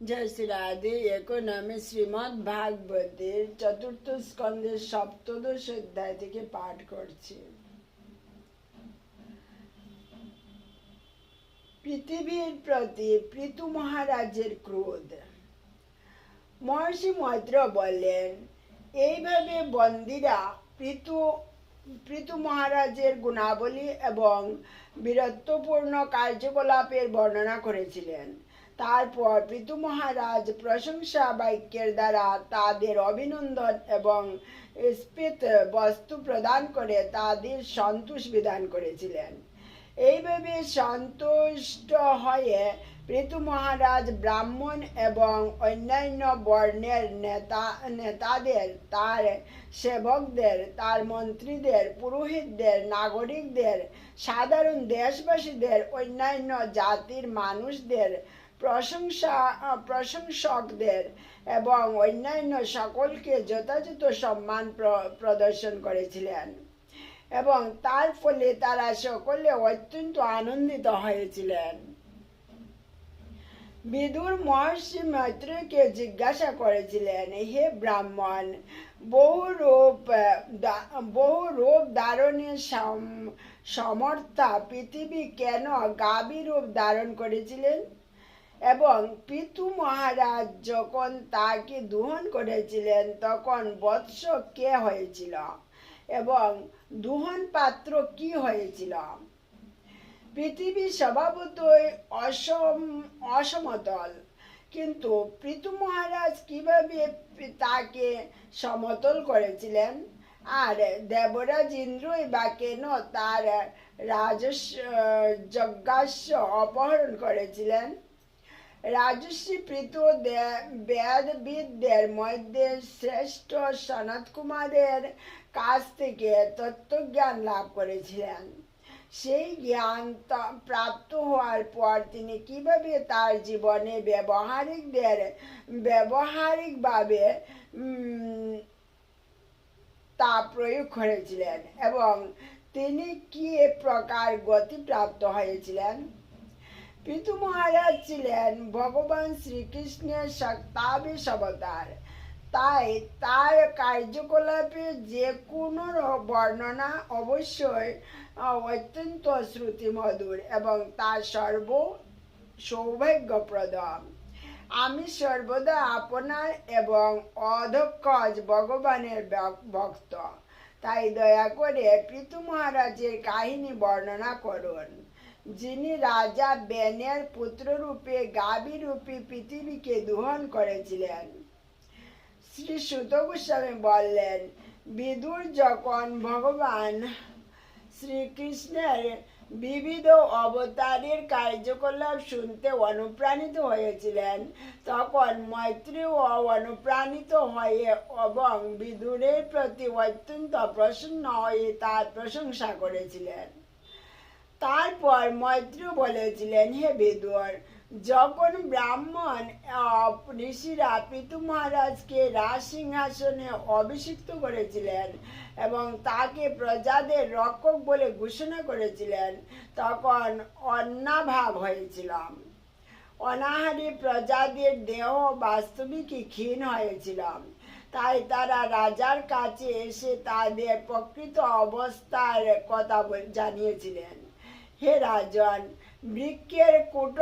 জয় রাধে এখন আমি শ্রীমৎ ভাগবতের চতুর্থ স্কন্ধের সপ্তদশ অধ্যায় থেকে পাঠ করছি। পৃথিবীর প্রতি পৃথু মহারাজের ক্রোধ। মহর্ষি মৈত্র বললেন এইভাবে বন্দিরা পৃথু পৃথু মহারাজের গুণাবলী এবং বীরত্বপূর্ণ কার্যকলাপের বর্ণনা করেছিলেন। তারপর পৃথু মহারাজ প্রশংসা বাক্যের দ্বারা তাদের অভিনন্দন এবং স্ফীত বস্তু প্রদান করে তাদের সন্তোষ বিধান করেছিলেন। এইভাবে সন্তুষ্ট হয়ে পৃথু মহারাজ ব্রাহ্মণ এবং অন্যান্য বর্ণের নেতা, নেতাদের, তার সেবকদের, তার মন্ত্রীদের, পুরোহিতদের, নাগরিকদের, সাধারণ দেশবাসীদের, অন্যান্য জাতির মানুষদের প্রশংসা প্রশংসকদের এবং অন্যান্য সকলকে যথাযথ সম্মান প্রদর্শন করেছিলেন। এবং তার ফলে তারা সকলে অত্যন্ত আনন্দিত হয়েছিলেন। বিদুর মহর্ষি মৈত্রকে জিজ্ঞাসা করেছিলেন, হে ব্রাহ্মণ, বহু রূপ বহু রূপ ধারণের সম- সমর্থা পৃথিবী কেন গাভী রূপ ধারণ করেছিলেন? এবং পিতু মহারাজ যখন তাকে দুহন করেছিলেন, তখন বৎস কে হয়েছিল? এবং দুহন পাত্র কি হয়েছিল? পৃথিবী স্বভাবতই অসম, অসমতল। কিন্তু পৃথু মহারাজ কীভাবে তাকে সমতল করেছিলেন? আর দেবরাজ ইন্দ্রই বা কেন তার রাজস্ব, যজ্ঞাস্য অপহরণ করেছিলেন? রাজশ্রী প্রীত বেদবিদদের মধ্যে শ্রেষ্ঠ সনত কুমারের কাছ থেকে তত্ত্বজ্ঞান লাভ করেছিলেন। সেই জ্ঞান প্রাপ্ত হওয়ার পর তিনি কীভাবে তার জীবনে ব্যবহারিকদের ব্যবহারিকভাবে তা প্রয়োগ করেছিলেন এবং তিনি কি প্রকার গতি প্রাপ্ত হয়েছিলেন? পিতু মহারাজ ছিলেন ভগবান শ্রীকৃষ্ণের শক্তাবেশ অবতার তাই তার কার্যকলাপে যে কোনো বর্ণনা অবশ্যই অত্যন্ত শ্রুতিমধুর এবং তার সর্ব সৌভাগ্যপ্রদ আমি সর্বদা আপনার এবং অধক্ষজ ভগবানের ভক্ত। তাই দয়া করে পৃথু মহারাজের কাহিনী বর্ণনা করুন। যিনি রাজা বেনের পুত্ররূপে গাভী রূপী পৃথিবীকে দোহন করেছিলেন। শ্রী সুত গোস্বামী বললেন, বিদুর যখন ভগবান শ্রীকৃষ্ণের বিবিধ অবতারের কার্যকলাপ শুনতে অনুপ্রাণিত হয়েছিলেন, তখন মৈত্রীও অনুপ্রাণিত হয়ে এবং বিদুরের প্রতি অত্যন্ত প্রসন্ন হয়ে তার প্রশংসা করেছিলেন। তারপর মৈত্র বলেছিলেন, হে বিদুর যখন ব্রাহ্মণ ঋষিরা পিতু মহারাজকে রাজ সিংহাসনে অভিষিক্ত করেছিলেন এবং তাকে প্রজাদের রক্ষক বলে ঘোষণা করেছিলেন, তখন অন্নাভাব হয়েছিলাম অনাহারী প্রজাদের দেহ বাস্তবিকই ক্ষীণ হয়েছিলাম তাই তারা রাজার কাছে এসে তাদের প্রকৃত অবস্থার কথা জানিয়েছিলেন। হে রাজন, বৃক্ষের কুট,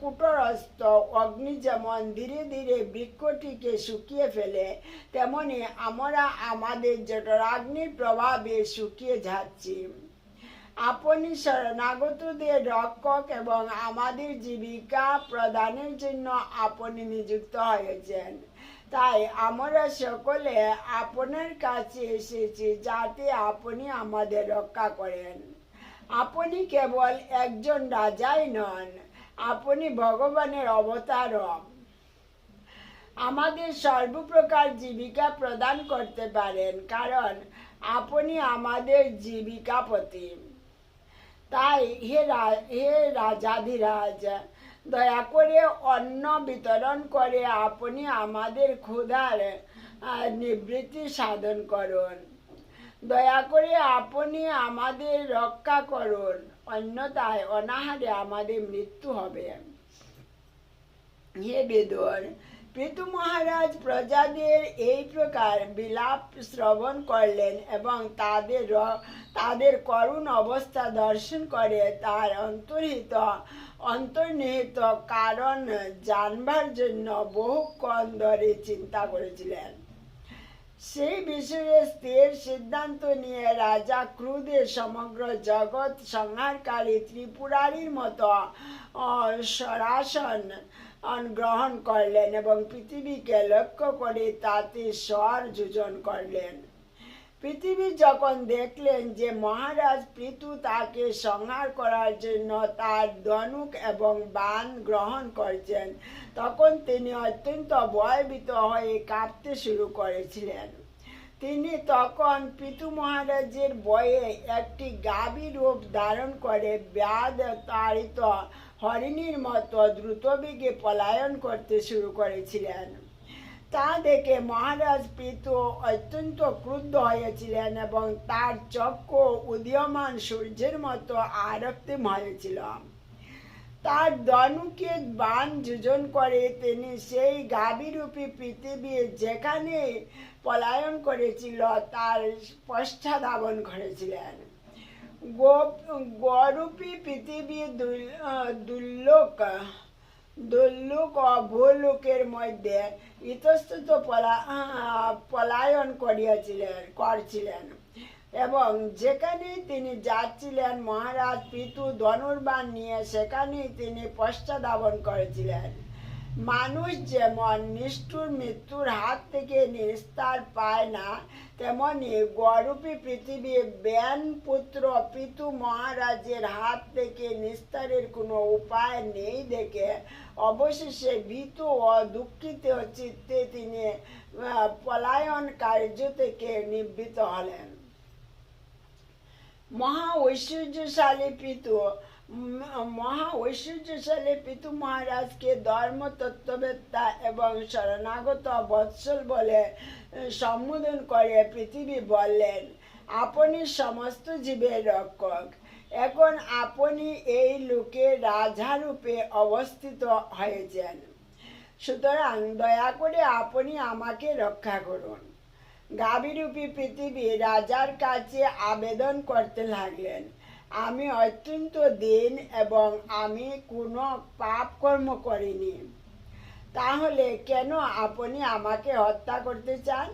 কুটরস্থ অগ্নি যেমন ধীরে ধীরে বৃক্ষটিকে শুকিয়ে ফেলে, তেমনি আমরা আমাদের জঠরাগ্নির প্রভাবে শুকিয়ে যাচ্ছি। আপনি শরণাগতদের রক্ষক এবং আমাদের জীবিকা প্রদানের জন্য আপনি নিযুক্ত হয়েছেন। তাই আমরা সকলে আপনার কাছে এসেছি যাতে আপনি আমাদের রক্ষা করেন। আপনি কেবল একজন রাজাই নন, আপনি ভগবানের অবতার আমাদের সর্বপ্রকার জীবিকা প্রদান করতে পারেন, কারণ আপনি আমাদের জীবিকাপতি তাই হে হে রাজাধিরাজ, দয়া করে অন্ন বিতরণ করে আপনি আমাদের ক্ষুধার নিবৃত্তি সাধন করুন। দয়া করে আপনি আমাদের রক্ষা করুন। অন্যথায় অনাহারে আমাদের মৃত্যু হবে। হে বেদর পৃথু মহারাজ প্রজাদের এই প্রকার বিলাপ শ্রবণ করলেন এবং তাদের তাদের করুণ অবস্থা দর্শন করে তার অন্তর্হিত, অন্তর্নিহিত কারণ জানবার জন্য বহুক্ষণ ধরে চিন্তা করেছিলেন। সেই বিষয়ে স্থির সিদ্ধান্ত নিয়ে রাজা ক্রুদে সমগ্র জগৎ সংহারকারী ত্রিপুরারীর মতো সরাসন গ্রহণ করলেন এবং পৃথিবীকে লক্ষ্য করে তাতে স্বর যোজন করলেন। পৃথিবী যখন দেখলেন যে মহারাজ পৃথু তাকে সংহার করার জন্য তার ধনুক এবং বাণ গ্রহণ করছেন, তখন তিনি অত্যন্ত ভয়ভীত হয়ে কাঁপতে শুরু করেছিলেন। তিনি তখন পিতু মহারাজের বয়ে একটি গাভী রূপ ধারণ করে ব্যাধ তাড়িত হরিণীর মতো দ্রুতবেগে পলায়ন করতে শুরু করেছিলেন। তা দেখে মহারাজ পিতু অত্যন্ত ক্রুদ্ধ হয়েছিলেন এবং তার চক্ষু উদীয়মান সূর্যের মতো আরক্তিম হয়েছিল তার ধনুকে বান যোজন করে তিনি সেই গাভীরূপী পৃথিবী যেখানে পলায়ন করেছিল তার পশ্চাধাবন করেছিলেন গো- গরূপী পৃথিবী দুর্লোক দুর্লোক ও মধ্যে ইতস্তত পলা- পলায়ন করিয়াছিলেন, করছিলেন। এবং যেখানেই তিনি যাচ্ছিলেন, মহারাজ পিতু ধনুর্বাণ নিয়ে সেখানেই তিনি পশ্চাদাবন করেছিলেন। মানুষ যেমন নিষ্ঠুর, মৃত্যুর হাত থেকে নিস্তার পায় না, তেমনি গরূপী ব্যান পুত্র পিতু মহারাজের হাত থেকে নিস্তারের কোনো উপায় নেই দেখে অবশেষে ভীত ও দুঃখিত চিত্তে তিনি পলায়ন কার্য থেকে নিবৃত হলেন। মহা ঐশ্বর্যশালী পিতু মহা ঐশ্বর্যশালী পিতু মহারাজকে ধর্ম তত্ত্ববেত্তা এবং শরণাগত বৎসল বলে সম্বোধন করে পৃথিবী বললেন, আপনি সমস্ত জীবের রক্ষক। এখন আপনি এই লোকে রাজারূপে অবস্থিত হয়েছেন। সুতরাং দয়া করে আপনি আমাকে রক্ষা করুন। গাভীরূপী পৃথিবী রাজার কাছে আবেদন করতে লাগলেন। আমি অত্যন্ত দিন এবং আমি কোনো পাপ কর্ম করিনি। তাহলে কেন আপনি আমাকে হত্যা করতে চান?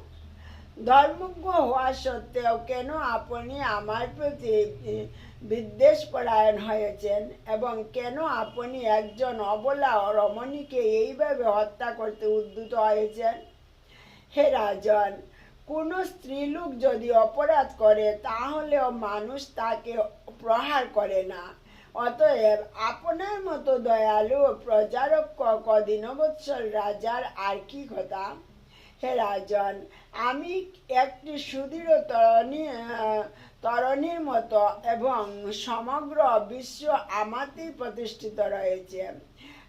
ধর্মজ্ঞ হওয়া সত্ত্বেও কেন আপনি আমার প্রতি বিদ্বেষ পরায়ণ হয়েছেন? এবং কেন আপনি একজন অবলা রমণীকে এইভাবে হত্যা করতে উদ্যত হয়েছেন? হে রাজন কোনো স্ত্রীলোক যদি অপরাধ করে, তাহলেও মানুষ তাকে প্রহার করে না। অতএব আপনার মতো দয়ালু প্রজারক্ষক ও দীনবৎসল রাজার আর কি কথা? হে রাজন, আমি একটি সুদৃঢ় তরণী তরণীর মতো এবং সমগ্র বিশ্ব আমাতেই প্রতিষ্ঠিত রয়েছে।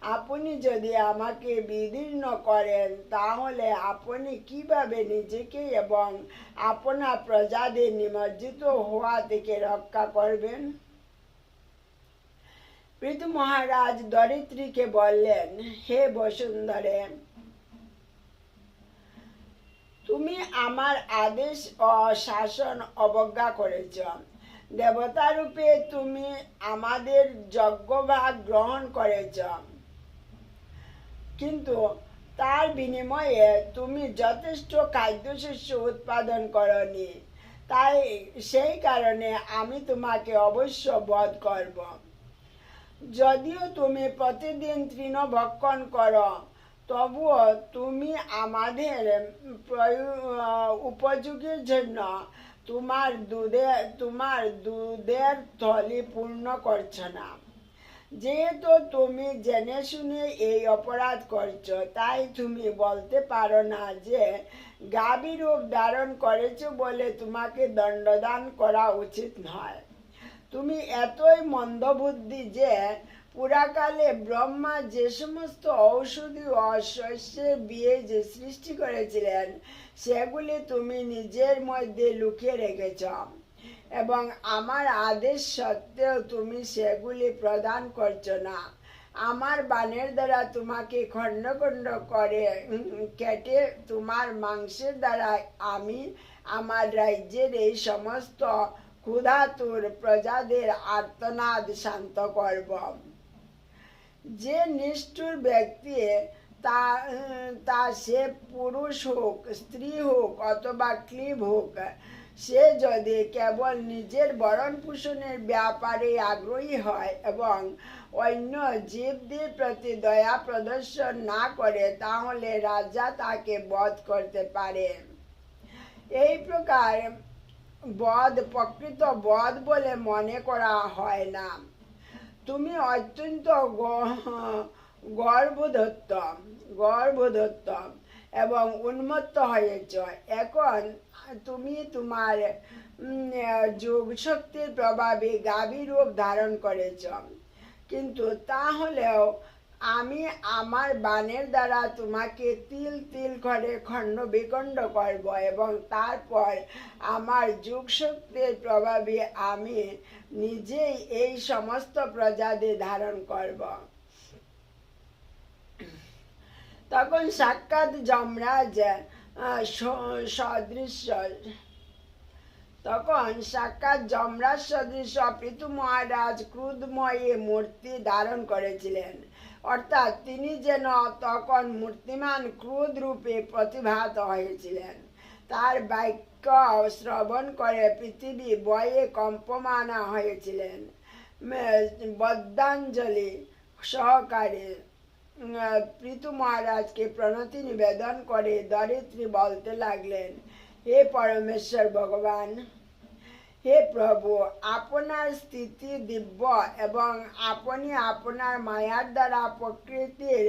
আপনি যদি আমাকে বিদীর্ণ করেন, তাহলে আপনি কীভাবে নিজেকে এবং আপনার প্রজাদের নিমজ্জিত হওয়া থেকে রক্ষা করবেন? পৃথু মহারাজ দরিত্রীকে বললেন, হে বসুন্ধরে, তুমি আমার আদেশ ও শাসন অবজ্ঞা করেছ। দেবতারূপে তুমি আমাদের যজ্ঞভাগ গ্রহণ করেছ। কিন্তু তার বিনিময়ে তুমি যথেষ্ট খাদ্যশস্য উৎপাদন করনি। তাই সেই কারণে আমি তোমাকে অবশ্য বধ করব। যদিও তুমি প্রতিদিন তৃণভক্ষণ করো, তবুও তুমি আমাদের উপযোগের জন্য তোমার দুধে, তোমার দুধের থলি পূর্ণ করছ না। যেহেতু তুমি জেনে শুনে এই অপরাধ করছ, তাই তুমি বলতে পারো না যে গাভী রূপ ধারণ করেছ বলে তোমাকে দণ্ডদান করা উচিত নয়। তুমি এতই মন্দবুদ্ধি যে পুরাকালে ব্রহ্মা যে সমস্ত ঔষধি ও শস্যের বীজ সৃষ্টি করেছিলেন, সেগুলি তুমি নিজের মধ্যে লুকিয়ে রেখেছ। এবং আমার আদেশ সত্ত্বেও তুমি সেগুলি প্রদান করছ না। আমার বানের দ্বারা তোমাকে খণ্ড খণ্ড করে কেটে তোমার মাংসের দ্বারা আমি আমার রাজ্যের এই সমস্ত ক্ষুধাতুর প্রজাদের আর্তনাদ শান্ত করব। যে নিষ্ঠুর ব্যক্তি তা তা সে পুরুষ হোক, স্ত্রী হোক অথবা ক্লিব হোক সে যদি কেবল নিজের বরণ পোষণের ব্যাপারে আগ্রহী হয় এবং অন্য জীবদের প্রতি দয়া প্রদর্শন না করে, তাহলে রাজা তাকে বধ করতে পারে। এই প্রকার বধ, প্রকৃত বধ বলে মনে করা হয় না। তুমি অত্যন্ত গ- গর্ভদত্ত গর্ভদত্ত এবং উন্মত্ত হয়েছ এখন তুমি তোমার উম, যোগ শক্তির প্রভাবে গাভী রূপ ধারণ করেছ। কিন্তু তাহলেও আমি আমার বানের দ্বারা তোমাকে তিল তিল করে খণ্ড বিখণ্ড করব এবং তারপর আমার যুগ শক্তির প্রভাবে আমি নিজেই এই সমস্ত প্রজাদের ধারণ করব। তখন সাক্ষাৎ যমরাজ আহ, স- সদৃশ্য তখন সাক্ষাৎ যমরাজ সদৃশ পিতু মহারাজ ক্রুধময়ে মূর্তি ধারণ করেছিলেন। অর্থাৎ তিনি যেন তখন মূর্তিমান ক্রুদ রূপে প্রতিভাত হয়েছিলেন। তার বাক্য শ্রবণ করে পৃথিবী বয়ে কম্পমানা হয়েছিলেন। বদ্যাঞ্জলি সহকারে পৃথু মহারাজকে প্রণতি নিবেদন করে দরিদ্রী বলতে লাগলেন, হে পরমেশ্বর ভগবান, হে প্রভু, আপনার স্থিতি দিব্য এবং আপনি আপনার মায়ার দ্বারা প্রকৃতির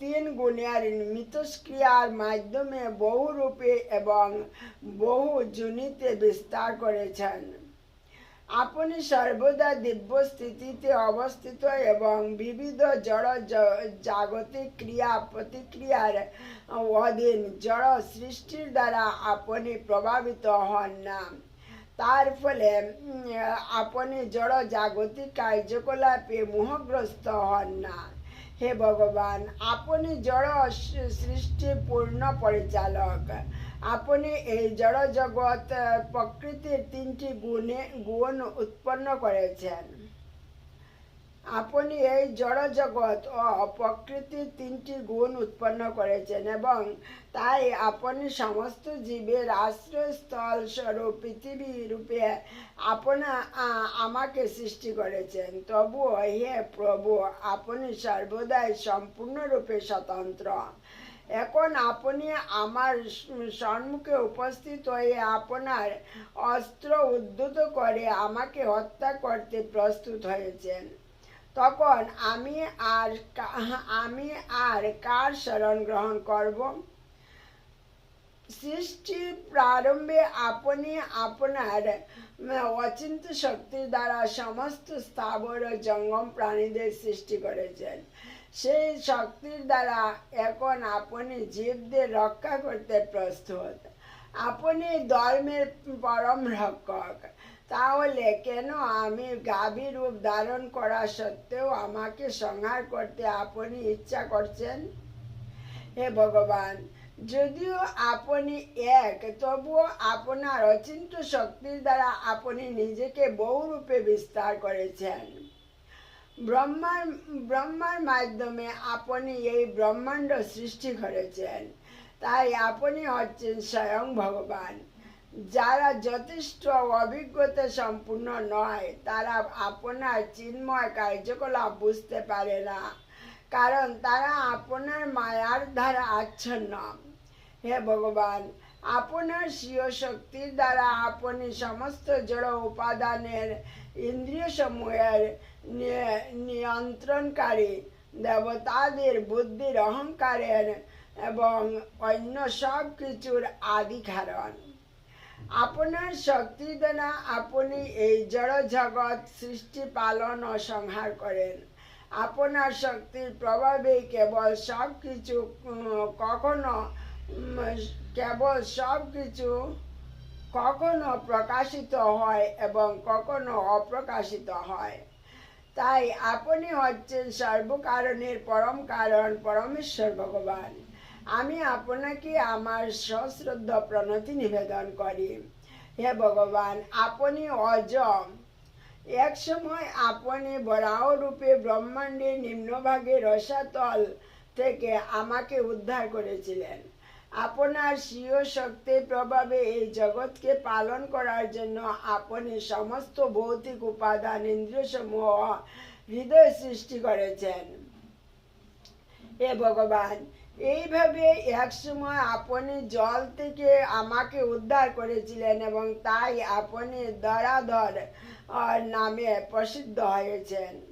তিন গুণের মিতস্ক্রিয়ার মাধ্যমে বহু রূপে এবং বহু জুনিতে বিস্তার করেছেন। আপনি সর্বদা দিব্য স্থিতিতে অবস্থিত এবং বিবিধ জড় জাগতিক ক্রিয়া প্রতিক্রিয়ার অধীন জড় সৃষ্টির দ্বারা আপনি প্রভাবিত হন না। তার ফলে আপনি জড় জাগতিক কার্যকলাপে মোহগ্রস্ত হন না। হে ভগবান, আপনি জড় স- সৃষ্টির পূর্ণ পরিচালক। আপনি এই জড় জগৎ প্রকৃতির তিনটি গুণে, গুণ উৎপন্ন করেছেন। আপনি এই জড় জগৎ ও প্রকৃতির তিনটি গুণ উৎপন্ন করেছেন এবং তাই আপনি সমস্ত জীবের আশ্রয়স্থল স্বরূপ, পৃথিবী রূপে আপনা আমাকে সৃষ্টি করেছেন। তবুও হে প্রভু, আপনি সর্বদাই সম্পূর্ণরূপে স্বতন্ত্র। এখন আপনি আমার সম্মুখে উপস্থিত হয়ে আপনার অস্ত্র উদ্ধত করে আমাকে হত্যা করতে প্রস্তুত হয়েছেন। তখন আমি আর আমি আর কার শরণ গ্রহণ করব? সৃষ্টির প্রারম্ভে আপনি আপনার অচিন্ত শক্তির দ্বারা সমস্ত স্থাবর ও জঙ্গম প্রাণীদের সৃষ্টি করেছেন। সেই শক্তির দ্বারা এখন আপনি জীবদের রক্ষা করতে প্রস্তুত। আপনি ধর্মের পরম রক্ষক। তাহলে কেন আমি গাভী রূপ ধারণ করা সত্ত্বেও আমাকে সংহার করতে আপনি ইচ্ছা করছেন? হে ভগবান, যদিও আপনি এক, তবুও আপনার অচিন্ত শক্তির দ্বারা আপনি নিজেকে বহুরূপে বিস্তার করেছেন। ব্রহ্মার ব্রহ্মার মাধ্যমে আপনি এই ব্রহ্মাণ্ড সৃষ্টি করেছেন। তাই আপনি হচ্ছেন স্বয়ং ভগবান। যারা যথেষ্ট অভিজ্ঞতা সম্পূর্ণ নয়, তারা আপনার চিন্ময় কার্যকলাপ বুঝতে পারে না, কারণ তারা আপনার মায়ার দ্বারা আচ্ছন্ন। হে ভগবান আপনার স্বীয় শক্তির দ্বারা আপনি সমস্ত জড় উপাদানের ইন্দ্রিয় সমূহের নিয়ন্ত্রণকারী দেবতাদের বুদ্ধির অহংকারের এবং অন্য সব কিছুর আদি কারণ আপনার শক্তি দ্বারা আপনি এই জড় জগৎ সৃষ্টি, পালন ও সংহার করেন। আপনার শক্তির প্রভাবে কেবল সব কিছু কখনো কেবল সব কিছু কখনো প্রকাশিত হয় এবং কখনো অপ্রকাশিত হয়। তাই আপনি হচ্ছেন সর্বকারণের পরম কারণ, পরমেশ্বর ভগবান। আমি আপনাকে আমার সশ্রদ্ধ প্রণতি নিবেদন করি। হে ভগবান, আপনি অজম। এক সময় আপনি বরাহ রূপে ব্রহ্মাণ্ডের নিম্নভাগে রসাতল থেকে আমাকে উদ্ধার করেছিলেন। আপনার স্বীয় শক্তির প্রভাবে এই জগৎকে পালন করার জন্য আপনি সমস্ত ভৌতিক উপাদান ইন্দ্রিয় সমূহ হৃদয় সৃষ্টি করেছেন। হে ভগবান, এইভাবে একসময় আপনি জল থেকে আমাকে উদ্ধার করেছিলেন এবং তাই আপনি দরাধর নামে প্রসিদ্ধ হয়েছেন।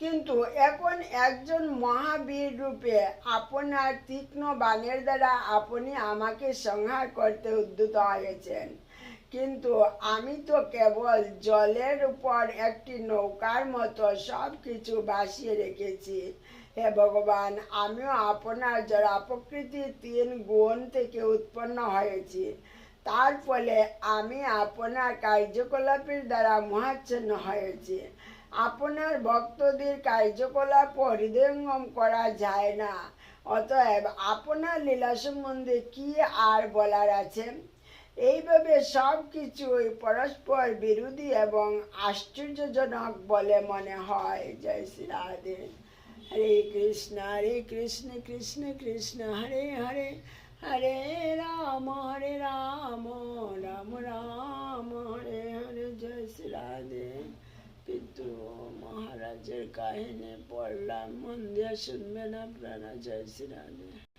কিন্তু এখন একজন মহাবীর রূপে আপনার তীক্ষ্ণ বাণের দ্বারা আপনি আমাকে সংহার করতে উদ্যত হয়েছেন। কিন্তু আমি তো কেবল জলের উপর একটি নৌকার মতো সব কিছু ভাসিয়ে রেখেছি। হে ভগবান, আমিও আপনার জড়া প্রকৃতির তিন গুণ থেকে উৎপন্ন হয়েছি। তার ফলে আমি আপনার কার্যকলাপের দ্বারা মহাচ্ছন্ন হয়েছি। আপনার ভক্তদের কার্যকলাপ হৃদয়ঙ্গম করা যায় না। অতএব আপনার লীলা সম্বন্ধে কি আর বলার আছে? এইভাবে সব কিছুই পরস্পর বিরোধী এবং আশ্চর্যজনক বলে মনে হয়। জয় শ্রী রাধে। হরে কৃষ্ণ হরে কৃষ্ণ কৃষ্ণ কৃষ্ণ, হরে হরে। হরে রাম হরে রাম রাম রাম, হরে হরে। জয় শ্রী রাধে। পিতৃ মহারাজের কাহিনী পড়লাম মন দিয়ে শুনবেন আপনারা জয় শ্রী